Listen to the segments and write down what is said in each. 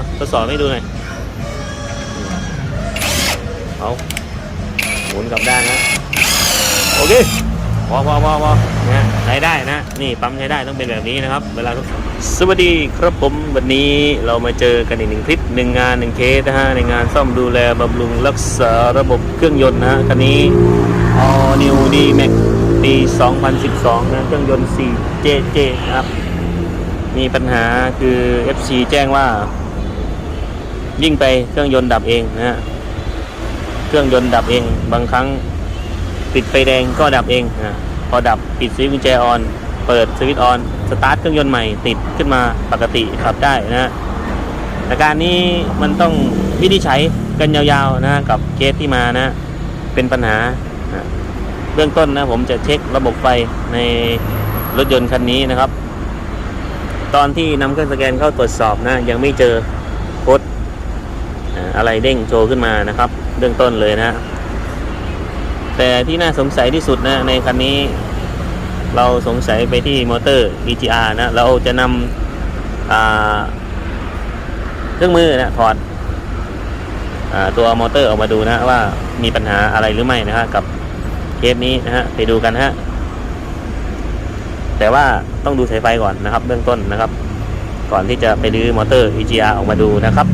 อะทดสอบให้ดูหน่อยเอาหมุนกลับด้านนะ โอเคพอพอพอพอนะใช้ได้นะ นี่ปั๊มใช้ได้ต้องเป็นแบบนี้นะครับ เวลาทดสอบสวัสดีครับผมวันนี้เรามาเจอกันอีกหนึ่งคลิปหนึ่งงานหนึ่งเคสนะฮะในงานซ่อมดูแลบำรุงรักษาระบบเครื่องยนต์นะฮะคันนี้ All New D Max ปี 2012 นะเครื่องยนต์ 4JJ นะครับ มีปัญหาคือ FC แจ้งว่า ยิ่งไปเครื่องยนต์ดับเองนะฮะเครื่องยนต์ดับเอง บางครั้งติดไฟแดงก็ดับเองนะพอดับปิดสวิตช์กุญแจออน เปิดสวิตช์ออนสตาร์ทเครื่องยนต์ใหม่ติดขึ้นมาปกติขับได้นะฮะอาการนี้มันต้องวิธีใช้กันยาวๆนะกับเคสที่มานะ เป็นปัญหาเบื้องต้นนะผมจะเช็คระบบไฟในรถยนต์คันนี้นะครับ ตอนที่นำเครื่องสแกนเข้าตรวจสอบนะยังไม่เจอ อะไรเด้งโชว์ขึ้นมานะครับ เบื้องต้นเลยนะ แต่ที่น่าสงสัยที่สุดนะในคันนี้ เราสงสัยไปที่มอเตอร์ EGR นะเราจะนำเครื่องมือนะถอดอตัวมอเตอร์ออกมาดูนะว่ามีปัญหาอะไรหรือไม่นะฮะกับเคสนี้นะฮะไปดูกันฮะแต่ว่าต้องดูสายไฟก่อนนะครับ เบื้องต้นนะครับ ก่อนที่จะไปรื้อมอเตอร์ EGR ออกมาดูนะครับ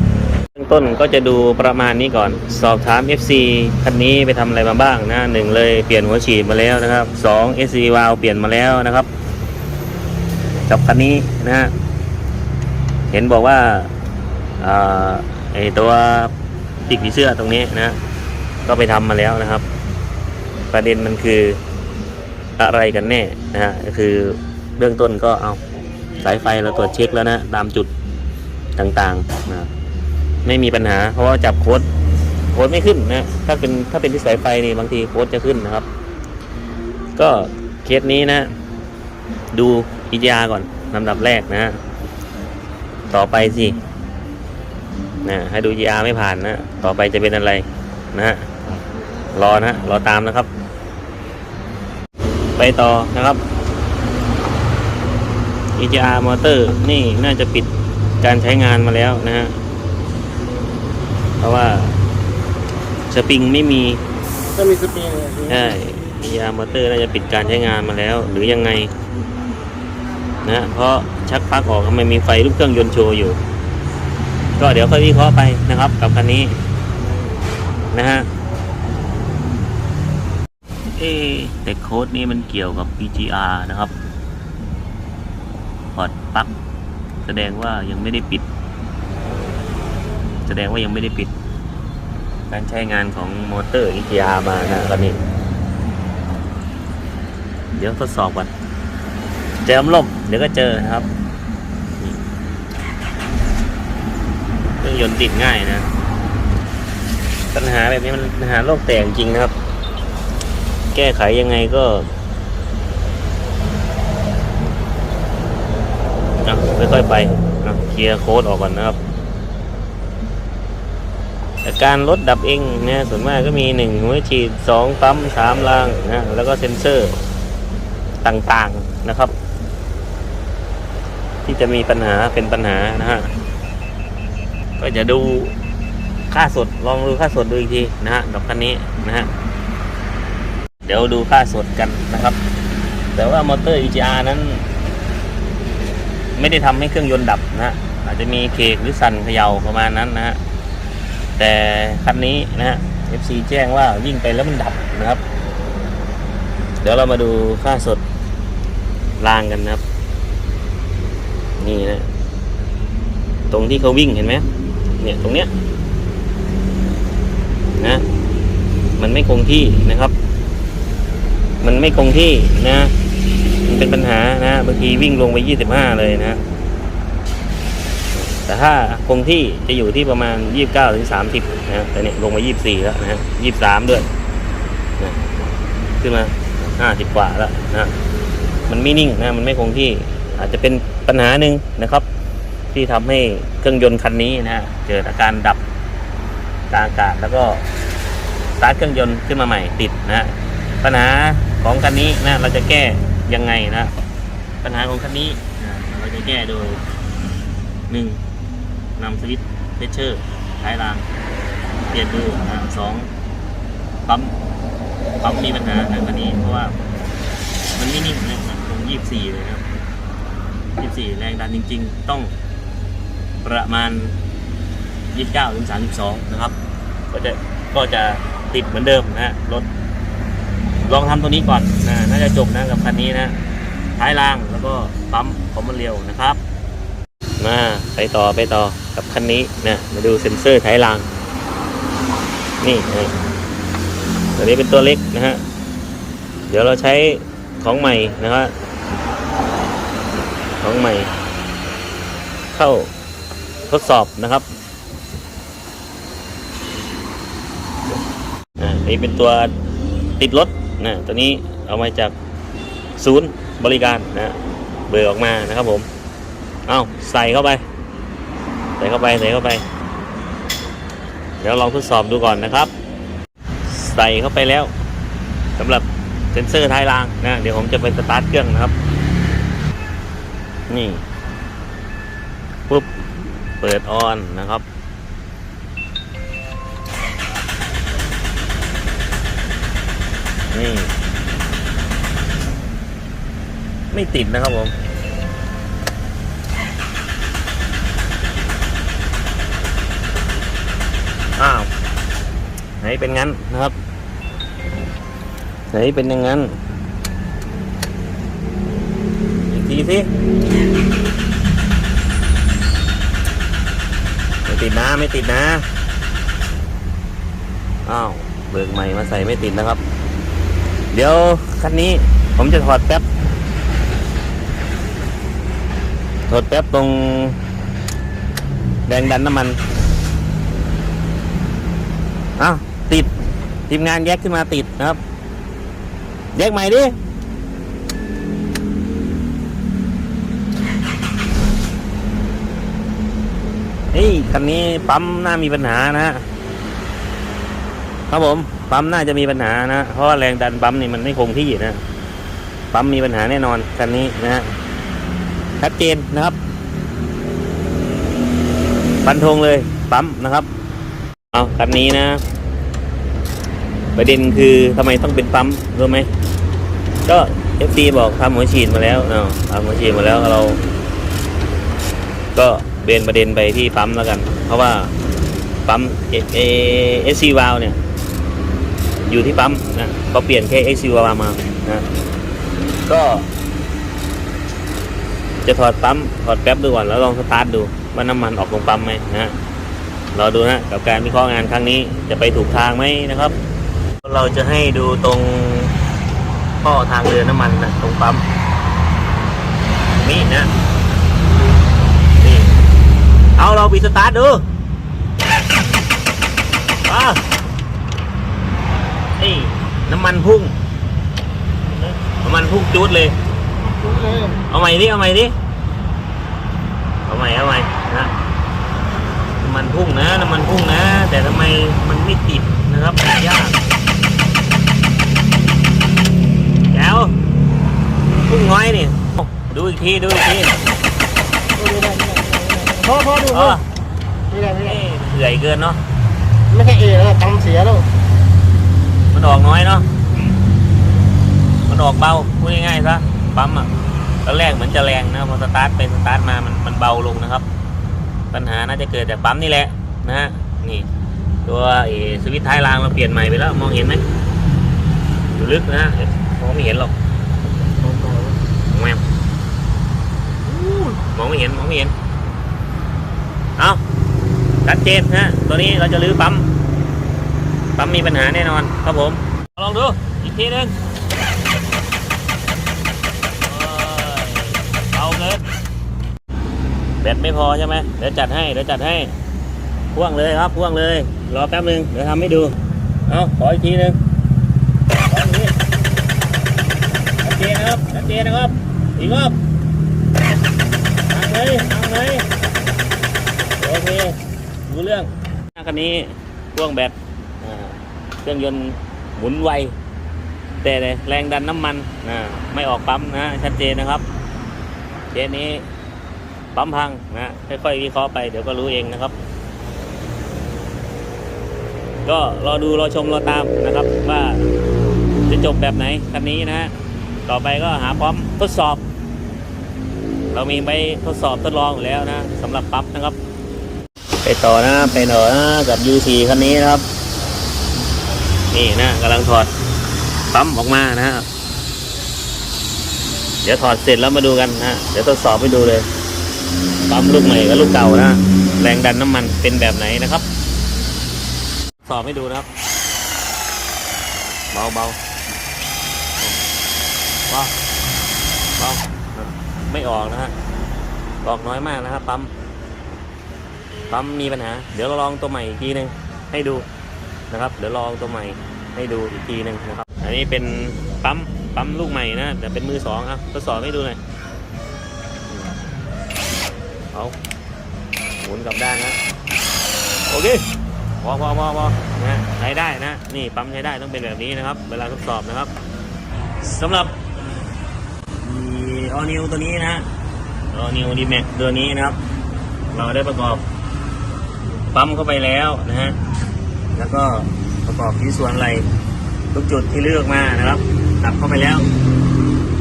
ต้นก็จะดูประมาณนี้ก่อน สอบถาม FC คันนี้ไปทำอะไรมาบ้างนะหนึ่งเลยเปลี่ยนหัวฉีดมาแล้วนะครับสอง SC วาลเปลี่ยนมาแล้วนะครับกับคันนี้นะฮะเห็นบอกว่าไอตัวปีกผีเสื้อตรงนี้นะ ก็ไปทำมาแล้วนะครับ ประเด็นมันคืออะไรกันแน่นะฮะก็คือเบื้องต้นก็เอาสายไฟเราตรวจเช็คแล้วนะ ตามจุดต่างๆนะ ไม่มีปัญหา เพราะว่าจับโค้ดโค้ดไม่ขึ้นนะถ้าเป็นถ้าเป็นที่สายไฟนี่บางทีโค้ดจะขึ้นนะครับ ก็เคสนี้นะ ดูอียาก่อนลำดับแรกนะ ต่อไปสินะให้ดูยาไม่ผ่านนะ ต่อไปจะเป็นอะไรนะฮะรอนะรอตามนะครับ ไปต่อนะครับ EGR มอเตอร์นี่น่าจะปิดการใช้งานมาแล้วนะฮะ ราะว่าสปริงไม่มีถ้ามีสปริงเนี่ยใช่ยามอเตอร์น่าจะปิดการใช้งานมาแล้ว หรือยังไง นะเพราะชักปลั๊กออกทำไมมีไฟลูกเครื่องยนต์โชว์อยู่ ก็เดี๋ยวค่อยวิเคราะห์ไปนะครับ กับคันนี้ นะฮะเอ๊ะแต่โค้ดนี้มันเกี่ยวกับ EGR นะครับพอร์ตปลั๊กแสดงว่ายังไม่ได้ปิด แสดงว่ายังไม่ได้ปิด การใช้งานของมอเตอร์ EGR มานะตอนนี้ เดี๋ยวทดสอบก่อนเจอมล่มเดี๋ยวก็เจอนะครับเครื่องยนต์ติดง่ายนะ ปัญหาแบบนี้มันปัญหาโลกแตกจริงนะครับ แก้ไขยังไงก็ค่อยๆไปอะเคลียร์โค้ดออกก่อนนะครับ แต่การลดดับเองนะส่วนมากก็มีหนึ่งหัวฉีดสองปั๊มสามรางนะแล้วก็เซ็นเซอร์ต่างๆนะครับ ที่จะมีปัญหาเป็นปัญหานะฮะก็จะดูค่าสดลองดูค่าสดดูอีกทีนะฮะดอกคันนี้นะฮะเดี๋ยวดูค่าสดกันนะครับ แต่ว่ามอเตอร์ EGR นั้น ไม่ได้ทำให้เครื่องยนต์ดับนะฮะอาจจะมีเคกหรือสั่นเขย่าประมาณนั้นนะฮะ แต่คันนี้นะฮะ FC แจ้งว่าวิ่งไปแล้วมันดับนะครับ เดี๋ยวเรามาดูค่าสดรางกันนะครับ นี่นะ ตรงที่เขาวิ่งเห็นไหมเนี่ยตรงเนี้ยนะมันไม่คงที่นะครับ มันไม่คงที่นะ มันเป็นปัญหานะบางทีวิ่งลงไปยี่สิบห้าเลยนะ แต่ถ้าคงที่จะอยู่ที่ประมาณ 29ถึง30นะแต่เนี่ยลงมา 24 แล้วนะฮะ23 ด้วยนะขึ้นมา 50 กว่าแล้วนะมันไม่นิ่งนะมันไม่คงที่อาจจะเป็นปัญหาหนึ่งนะครับ ที่ทำให้เครื่องยนต์คันนี้นะฮะเกิดอาการดับกลางอากาศแล้วก็สตาร์ทเครื่องยนต์ขึ้นมาใหม่ติดนะฮะปัญหาของคันนี้นะเราจะแก้ยังไงนะ ปัญหาของคันนี้นะเราจะแก้โดยหนึ่ง นำสวิตช์เพชเชอร์ท้ายราง เปลี่ยนดูนะสองปั๊มปั๊มมีปัญหานะคันนี้เพราะว่า มันไม่นิ่งนะตรงยี่สี่เลยครับยี่สี่แรงดันจริง ๆ ต้องประมาณยี่สิบเก้าถึงสามสิบสองนะครับ ก็จะก็จะติดเหมือนเดิมนะฮะรถลองทำตัวนี้ก่อนนะน่าจะจบนะกับคันนี้นะท้ายรางแล้วก็ปั๊มคอมมันเร็วนะครับ มาไปต่อไปต่อกับคันนี้นะมาดูเซ็นเซอร์ท้ายราง นี่นะตัวนี้เป็นตัวเล็กนะฮะเดี๋ยวเราใช้ของใหม่นะครับของใหม่ เข้าทดสอบนะครับอ่าอันนี้เป็นตัวติดรถนะตัวนี้เอามาจากศูนย์บริการนะเบิกออกมานะครับผม เอาใส่เข้าไป ใส่เข้าไปใส่เข้าไป เดี๋ยวลองทดสอบดูก่อนนะครับ ใส่เข้าไปแล้วสำหรับเซ็นเซอร์ท้ายรางนะเดี๋ยวผมจะไปสตาร์ทเครื่องนะครับ นี่ปุ๊บเปิดออนนะครับนี่ไม่ติดนะครับผม อ้าว ไหนเป็นงั้นนะครับ ไหนเป็นอย่างนั้น อีกทีสิไม่ติดนะไม่ติดนะ อ้าวเบิกใหม่มาใส่ไม่ติดนะครับ เดี๋ยวคันนี้ผมจะถอดแป๊บ ถอดแป๊บตรงแดงดันน้ำมันอ้าว ติดทีมงานแยกขึ้นมาติดนะครับ แยกใหม่ดิเฮ้ยคันนี้ปั๊มน่ามีปัญหานะฮะครับผมปั๊มน่าจะมีปัญหานะเพราะว่าแรงดันปั๊มนี่มันไม่คงที่นะปั๊มมีปัญหาแน่นอนคันนี้นะฮะชัดเจนนะครับฟันธงเลยปั๊มนะครับ เอาคันนี้นะ ประเด็นคือทำไมต้องเป็นปั๊มรู้ไหมก็เอฟซีบอกทำหัวฉีดมาแล้วเนาะทำหัวฉีดมาแล้วเรา ก็เบนประเด็นไปที่ปั๊มแล้วกัน เพราะว่าปั๊มเอเอสซีวาลเนี่ย อยู่ที่ปั๊มนะก็เปลี่ยนแค่เอสซีวาลมานะก็ จะถอดปั๊มถอดแป๊บดูก่อนแล้วลองสตาร์ทดูว่าน้ำมันออกตรงปั๊มไหมนะฮะรอดูนะกับการวิเคราะห์งานครั้งนี้จะไปถูกทางไหมนะครับ เราจะให้ดูตรงท่อทางเรือน้ำมันนะตรงปั๊มนี่นะนี่เอาเราบีสตาร์ทดูว้านี่น้ำมันพุ่งน้ำมันพุ่งจุดเลย เอาใหม่ดิเอาใหม่ดิเอาใหม่เอาใหม่นะน้ำมันพุ่งนะน้ำมันพุ่งนะ แต่ทำไมมันไม่ติดนะครับติดยากแก้ว พุ่งน้อยนี่ดูอีกทีดูอีกทีดูได้ไม่ได้พอพอดูเอพออไม่ได้ไม่ได้นี่เอื่อยเกินเนาะไม่ใช่เอแล้วตังค์เสียแล้วมันออกน้อยเนาะมันออกเบาพูดง่ายๆซะปั๊มอะตอนแรกเหมือนจะแรงนะพอสตาร์ทไปสตาร์ทมามันมันเบาลงนะครับ ปัญหาน่าจะเกิดจากปั๊มนี่แหละนะฮะนี่ ตัวเอสวิตช์ท้ายรางเราเปลี่ยนใหม่ไปแล้ว มองเห็นไหมอยู่ลึกนะฮะมองไม่เห็นหรอกแมม มองไม่เห็นมองไม่เห็น เอาชัดเจนนะฮะ ตัวนี้เราจะรื้อปั๊ม ปั๊มมีปัญหาแน่นอนครับผม ลองดู อีกทีหนึงเอาเงินแบตไม่พอใช่ไหมเดี๋ยวจัดให้ เดี๋ยวจัดให้ พ่วงเลยครับ พ่วงเลย รอแป๊บนึง เดี๋ยวทำให้ดู เอาขออีกทีหนึงขออีกทีชัดเจนนะครับชัดเจนนะครับ อีกรอบ ทางเลยทางเลยโอเครู้เรื่องคันนี้พ่วงแบตเครื่องยนต์หมุนไว แต่แรงดันน้ำมันไม่ออกปั๊มนะชัดเจนนะครับเคสนี้ปั๊มพังนะค่อยๆวิเคราะห์ไปเดี๋ยวก็รู้เองนะครับ ก็รอดูรอชมรอตามนะครับว่าจะจบแบบไหนคันนี้นะ ต่อไปก็หาพร้อมทดสอบ เรามีไปทดสอบทดลองอยู่แล้วนะสำหรับปั๊มนะครับ ไปต่อนะไปต่อนะกับ U4 คันนี้นะครับ นี่นะกำลังถอดปั๊มออกมานะฮะเดี๋ยวถอดเสร็จแล้วมาดูกันนะเดี๋ยวทดสอบให้ดูเลยปั๊มลูกใหม่กับลูกเก่านะแรงดันน้ำมันเป็นแบบไหนนะครับ สอบให้ดูนะครับ เบาเบาเบาเบา ไม่ออกนะฮะออกน้อยมากนะครับปั๊มปั๊มมีปัญหา เดี๋ยวเราลองตัวใหม่อีกทีหนึ่งให้ดูนะครับ เดี๋ยวลองตัวใหม่ให้ดูอีกทีหนึ่งนะครับ อันนี้เป็นปั๊มปั๊มลูกใหม่นะแต่เป็นมือสองอะทดสอบให้ดูหน่อยเอาหมุนกลับด้านนะโอเคพอพอพอพอนะใช้ได้นะ นี่ปั๊มใช้ได้ต้องเป็นแบบนี้นะครับ เวลาทดสอบนะครับสำหรับ ออนิวตัวนี้นะออนิวดีแม็กตัวนี้นะครับ เราได้ประกอบปั๊มเข้าไปแล้วนะฮะแล้วก็ประกอบที่ส่วนอะไรทุกจุดที่เลือกมานะครับตับเข้าไปแล้ว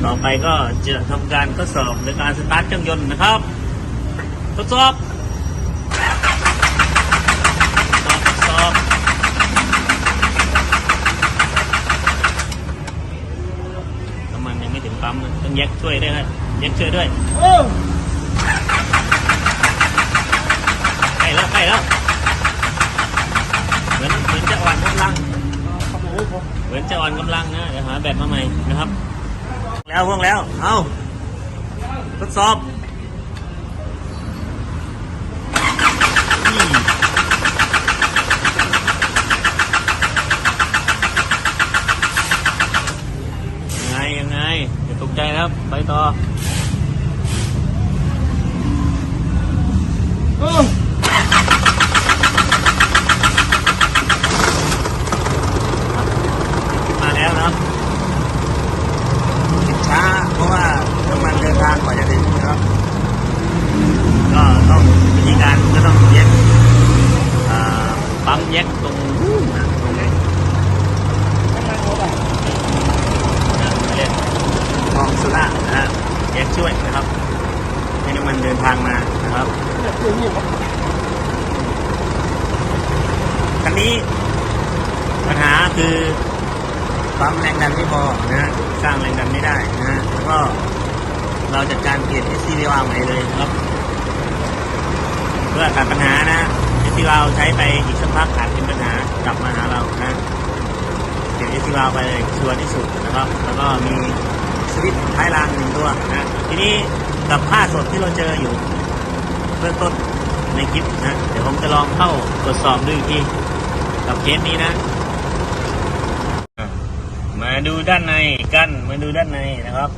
ต่อไปก็จะทำการทดสอบในการสตาร์ทเครื่องยนต์นะครับ ทดสอบ ทดสอบน้ำมันยังไม่ถึงปั๊ม เย็กช่วยด้วยครับแยกช่วยด้วยโอ้ใกล้แล้วใกล้แล้วเหมือนเหมือนจะอ่อนกำลังเหมือนจะอ่อนกำลังนะเดี๋ยวหาแบบมาใหม่นะครับ แล้วพวกแล้ว เอาทดสอบอืมยังไง ยังไงอย่าตก ใจนะครับ ไปต่อโอ้มาแล้วนะครับช้า เพราะว่าน้ำมันเดินทางกว่าจะถึงนะครับ ก็ต้องวิธีการก็ต้องแยกอ่าปั๊มแยกตรงนู้นนะตรงนี้ ทำไมโอ้แบบ นะเรียกคลอง สุราษฎร์นะฮะแยกช่วยนะครับให้น้ำมันเดินทางมานะครับครันนี้ปัญหาคือปั๊มแรงดันไม่พอนะฮะสร้างแรงดันไม่ได้นะฮะแล้วก็เราจัดการเปลี่ยน SC วาล์วใหม่เลยครับ เพื่อตัดปัญหานะ SC วาล์วใช้ไปอีกสักพักอาจเป็นปัญหากลับมาหาเรานะเปลี่ยน SC วาล์วไปเลยชัวร์ที่สุดนะครับ แล้วก็มี สวิตท้ายรางหนึ่งตัวนะทีนี้กับค่าสดที่เราเจออยู่เบื้องต้นในคลิปนะเดี๋ยวผมจะลองเข้าตรวจสอบดูอีกทีกับเคสนี้นะ มาดูด้านในกันมาดูด้านในนะครับ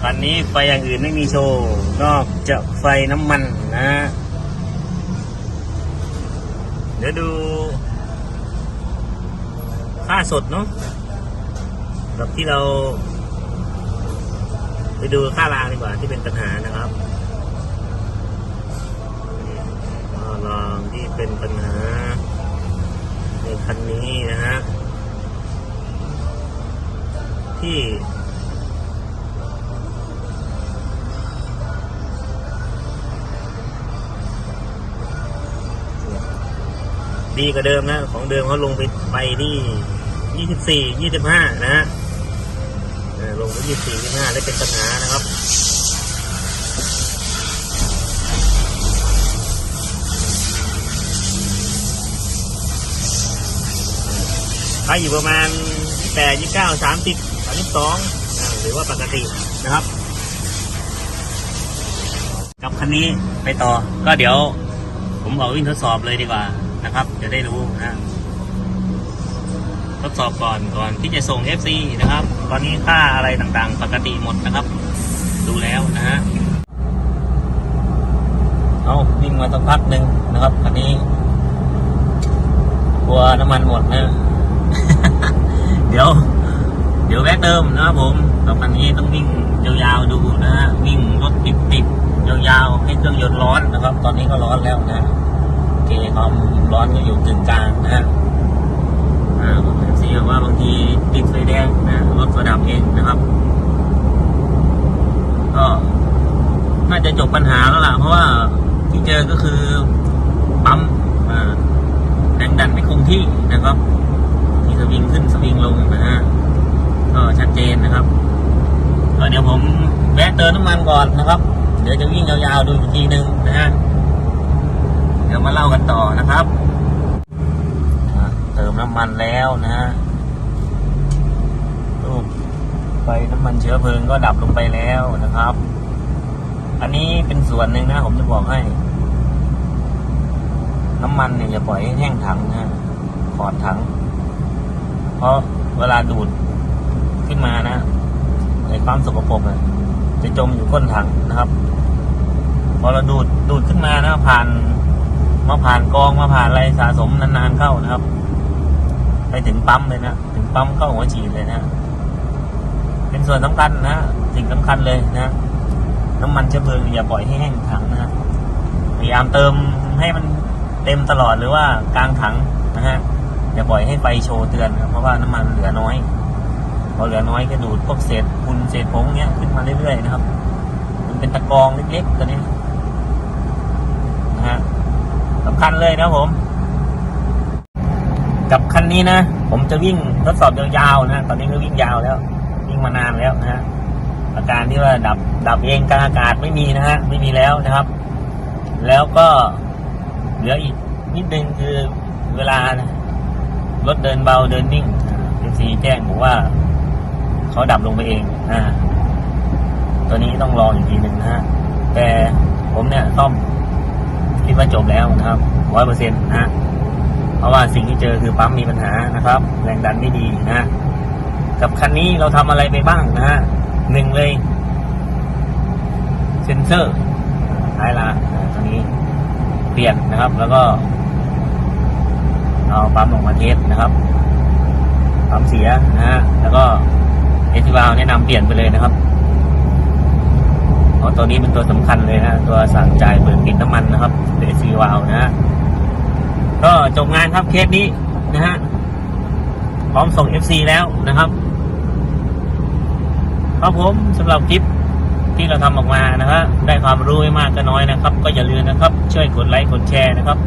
คันนี้ไฟอย่างอื่นไม่มีโชว์นอกจากไฟน้ำมันนะ เดี๋ยวดูค่าสดเนาะกับที่เรา ไปดูค่ารางดีกว่าที่เป็นปัญหานะครับค่ารางที่เป็นปัญหา ในคันนี้นะฮะที่ดีกว่าเดิมนะ ของเดิมเขาลงไปไปที่ยี่สิบสี่ยี่สิบห้านะฮะ ลงไปยี่สิบสี่ยี่ห้าได้เป็นปัญหานะครับถ้าอยู่ประมาณแปดยี่เก้าสามสิบสามสิบสองหรือว่าปกตินะครับกับคันนี้ไปต่อก็เดี๋ยวผมขอวิ่งทดสอบเลยดีกว่านะครับ จะได้รู้นะทดสอบก่อนก่อนที่จะส่ง FC นะครับ ตอนนี้ค่าอะไรต่างๆ ปกติหมดนะครับ ดูแล้วนะฮะเอาวิ่งมาสักพักหนึ่งนะครับคันนี้กลัวน้ำมันหมดนะ เดี๋ยว เดี๋ยวแวะเติมนะครับผมกับคันนี้ต้องวิ่งยาวๆดูนะฮะวิ่งรถติดๆยาวๆให้เครื่องยนต์ร้อนนะครับ ตอนนี้ก็ร้อนแล้วนะโอเคความร้อนก็อยู่กึ่งกลางนะฮะ อ่ว่าบางทีติดไฟแดงนะรถระดับเองนะครับ ก็น่าจะจบปัญหาแล้วล่ะ เพราะว่าที่เจอก็คือปั๊มแรงดันไม่คงที่นะครับมีสวิงขึ้นสวิงลงนะฮะก็ชัดเจนนะครับก็เดี๋ยวผมแวะเติมน้ำมันก่อนนะครับ เดี๋ยวจะวิ่งยาวๆดูอีกทีหนึ่งนะฮะเดี๋ยวมาเล่ากันต่อนะครับ เติมน้ำมันแล้วนะฮะรูป ไฟน้ำมันเชื้อเพลิงก็ดับลงไปแล้วนะครับ อันนี้เป็นส่วนหนึ่งนะ ผมจะบอกให้ น้ำมันเนี่ยอย่าปล่อยให้แห้งถังนะฮะขอดถัง เพราะเวลาดูดขึ้นมานะไอ้ความสกปรกเนี่ยจะจมอยู่ก้นถังนะครับ พอเราดูดดูดขึ้นมานะผ่านมาผ่านกองมาผ่านอะไรสะสมนานๆเข้านะครับ ไปถึงปั๊มเลยนะ ถึงปั๊มเข้าหัวฉีดเลยนะ เป็นส่วนสำคัญนะสิ่งสำคัญเลยนะ น้ำมันเชื้อเพลิงอย่าปล่อยให้แห้งถังนะพยายามเติมให้มันเต็มตลอดหรือว่ากลางถังนะฮะอย่าปล่อยให้ไฟโชว์เตือนครับเพราะว่าน้ำมันเหลือน้อยพอเหลือน้อยก็ดูดพวกเศษฝุ่นเศษผงเนี้ยขึ้นมาเรื่อยๆนะครับ มันเป็นตะกองเล็กๆตัวนี้นะฮะสำคัญเลยนะผม กับคันนี้นะ ผมจะวิ่งทดสอบยาวๆนะ ตอนนี้ก็วิ่งยาวแล้ว มานานแล้วนะฮะอาการที่ว่าดับดับเองกลางอากาศไม่มีนะฮะไม่มีแล้วนะครับ แล้วก็เหลืออีกนิดนึงคือเวลานะรถเดินเบาเดินนิ่งเป็นสีแจ้งบอกว่าเขาดับลงไปเองอ่าตัวนี้ต้องรออีกทีหนึ่งนะฮะแต่ผมเนี่ยซ่อมคิดว่าจบแล้วนะครับร้อยเปอร์เซ็นต์นะฮะเพราะว่าสิ่งที่เจอคือปั๊มมีปัญหานะครับ แรงดันไม่ดีนะฮะ กับคันนี้เราทำอะไรไปบ้างนะฮะหนึ่งเลย เซนเซอร์ท้ายละตัวนี้เปลี่ยนนะครับ แล้วก็ เอาปั๊มลงมาเทสนะครับปั๊มเสียนะฮะแล้วก็เอทิวาลแนะนำเปลี่ยนไปเลยนะครับเพราะตัวนี้เป็นตัวสำคัญเลยนะตัวสั่งจ่ายเปิดปิดน้ำมันนะครับเอทิวาลนะฮะก็จบงานครับเคสนี้นะฮะพร้อมส่ง FC แล้วนะครับ ครับผมสำหรับคลิปที่เราทำออกมานะฮะได้ความรู้ไม่มากก็น้อยนะครับ ก็อย่าลืมนะครับ ช่วยกดไลค์กดแชร์นะครับ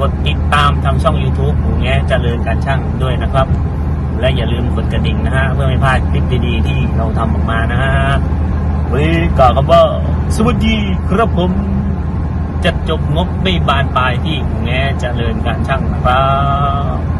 กดติดตามทาช่อง YouTube หมูแง่เจริญการช่างด้วยนะครับ และอย่าลืมกดกระดิ่งนะฮะเพื่อไม่พลาดคลิปดีๆ ที่เราทำออกมานะฮะวันนี้กล่าวคำว่าสวัสดีครับผมจะจบงบไม่บานปลายที่หมูแง่เจริญการช่างนะครับ